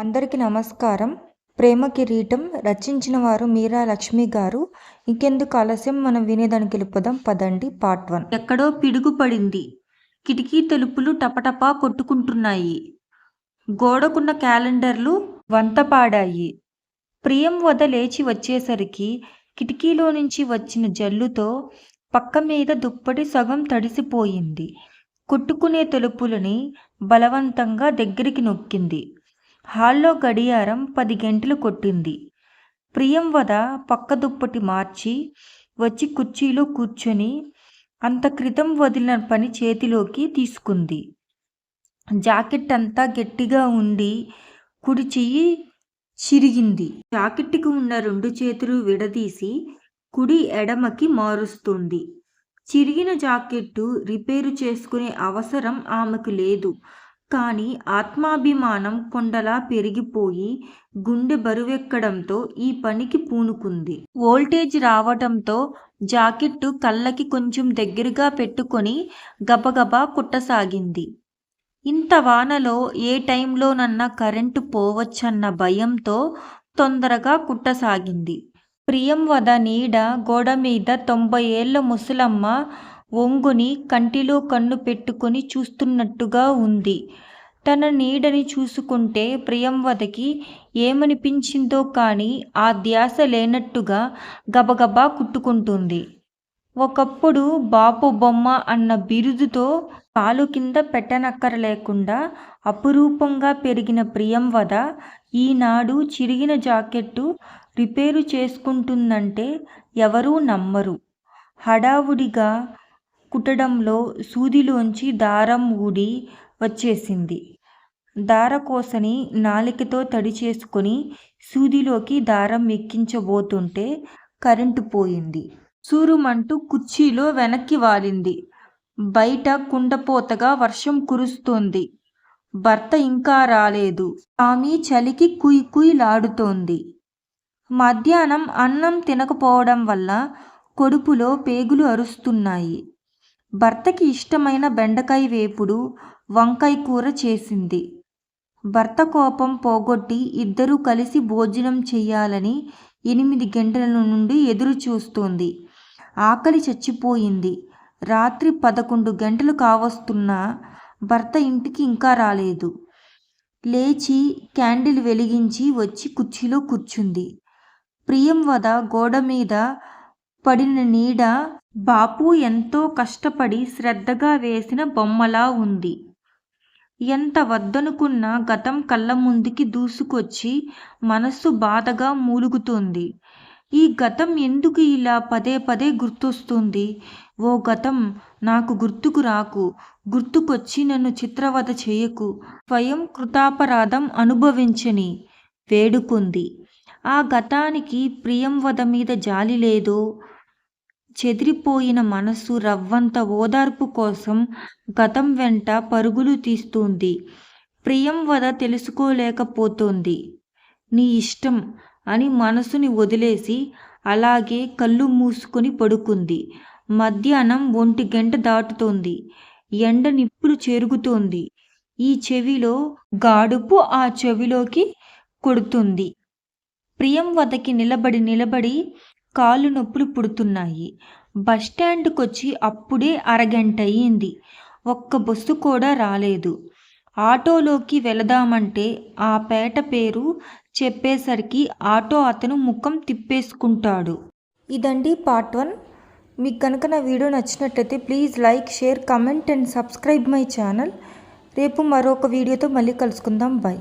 అందరికీ నమస్కారం. ప్రేమ కిరీటం రచించిన వారు మీరా లక్ష్మి గారు. ఇంకెందుకు ఆలస్యం? మనం వినేదానికి వెళ్ళిపోదాం. పదండి పార్ట్ వన్. ఎక్కడో పిడుగు పడింది. కిటికీ తలుపులు టపటపా కొట్టుకుంటున్నాయి. గోడకున్న క్యాలెండర్లు వంతపాడాయి. ప్రియం వద లేచి వచ్చేసరికి కిటికీలో నుంచి వచ్చిన జల్లుతో పక్క మీద దుప్పటి సగం తడిసిపోయింది. కొట్టుకునే తలుపులని బలవంతంగా దగ్గరికి నొక్కింది. హాల్లో గడియారం పది గంటలు కొట్టింది. ప్రియం వద పక్క దుప్పటి మార్చి వచ్చి కుర్చీలో కూర్చొని అంత క్రితం వదిలిన పని చేతిలోకి తీసుకుంది. జాకెట్ అంతా గట్టిగా ఉండి కుడి చెయ్యి చిరిగింది. జాకెట్కి ఉన్న రెండు చేతులు విడదీసి కుడి ఎడమకి మారుస్తుంది. చిరిగిన జాకెట్టు రిపేరు చేసుకునే అవసరం ఆమెకు లేదు. కానీ ఆత్మాభిమానం కొండలా పెరిగిపోయి గుండె బరువెక్కడంతో ఈ పనికి పూనుకుంది. వోల్టేజ్ రావడంతో జాకెట్టు కళ్ళకి కొంచెం దగ్గరగా పెట్టుకొని గబగబా కుట్టసాగింది. ఇంత వానలో ఏ టైంలోనన్నా కరెంటు పోవచ్చన్న భయంతో తొందరగా కుట్టసాగింది. ప్రియం వద నీడ గోడ మీద తొంభై ఏళ్ళ ముసలమ్మ ఒంగుని కంటిలో కన్ను పెట్టుకుని చూస్తున్నట్టుగా ఉంది. తన నీడని చూసుకుంటే ప్రియంవదకి ఏమనిపించిందో కానీ ఆ ధ్యాస లేనట్టుగా గబగబా కుట్టుకుంటుంది. ఒకప్పుడు బాపు బొమ్మ అన్న బిరుదుతో కాలు కింద పెట్టనక్కర లేకుండా అపురూపంగా పెరిగిన ప్రియంవద ఈనాడు చిరిగిన జాకెట్టు రిపేరు చేసుకుంటుందంటే ఎవరూ నమ్మరు. హడావుడిగా కుట్టడంలో సూదిలోంచి దారం ఊడి వచ్చేసింది. దార కోసని నాలికతో తడి చేసుకొని సూదిలోకి దారం ఎక్కించబోతుంటే కరెంటు పోయింది. సూరుమంటూ కుర్చీలో వెనక్కి వాలింది. బయట కుండపోతగా వర్షం కురుస్తోంది. భర్త ఇంకా రాలేదు. ఆమె చలికి కుయ్ కుయ్ లాడుతోంది. మధ్యాహ్నం అన్నం తినకపోవడం వల్ల కొడుపులో పేగులు అరుస్తున్నాయి. భర్తకి ఇష్టమైన బెండకాయ వేపుడు వంకాయ కూర చేసింది. భర్త కోపం పోగొట్టి ఇద్దరూ కలిసి భోజనం చెయ్యాలని ఎనిమిది గంటల నుండి ఎదురు చూస్తోంది. ఆకలి చచ్చిపోయింది. రాత్రి పదకొండు గంటలు కావస్తున్నా భర్త ఇంటికి ఇంకా రాలేదు. లేచి క్యాండిల్ వెలిగించి వచ్చి కుర్చీలో కూర్చుంది. ప్రియం వద గోడ మీద పడిన నీడ బాపు ఎంతో కష్టపడి శ్రద్ధగా వేసిన బొమ్మలా ఉంది. ఎంత వద్దనుకున్న గతం కళ్ళ ముందుకి దూసుకొచ్చి మనస్సు బాధగా మూలుగుతుంది. ఈ గతం ఎందుకు ఇలా పదే పదే గుర్తొస్తుంది? ఓ గతం నాకు గుర్తుకు రాకు గుర్తుకొచ్చి నన్ను చిత్రవద చేయకు స్వయం కృతాపరాధం అనుభవించని వేడుకుంది. ఆ గతానికి ప్రియం వద మీద జాలి లేదో చెదిరిపోయిన మనసు రవ్వంత ఓదార్పు కోసం గతం వెంట పరుగులు తీస్తుంది. ప్రియం వద తెలుసుకోలేకపోతోంది. నీ ఇష్టం అని మనసుని వదిలేసి అలాగే కళ్ళు మూసుకొని పడుకుంది. మధ్యాహ్నం ఒంటి గంట దాటుతోంది. ఎండ నిప్పులు చెరుగుతోంది. ఈ చెవిలో గాడుపు ఆ చెవిలోకి కొడుతుంది. ప్రియం వదకి నిలబడి నిలబడి కాళ్ళు నొప్పులు పుడుతున్నాయి. బస్టాండ్కొచ్చి అప్పుడే అరగంట అయ్యింది ఒక్క బస్సు కూడా రాలేదు. ఆటోలోకి వెళదామంటే ఆ పేట పేరు చెప్పేసరికి ఆటో అతను ముఖం తిప్పేసుకుంటాడు. ఇదండి పార్ట్ వన్. మీకు కనుక నా వీడియో నచ్చినట్లయితే please like share comment and subscribe my channel. రేపు మరొక వీడియోతో మళ్ళీ కలుసుకుందాం. బాయ్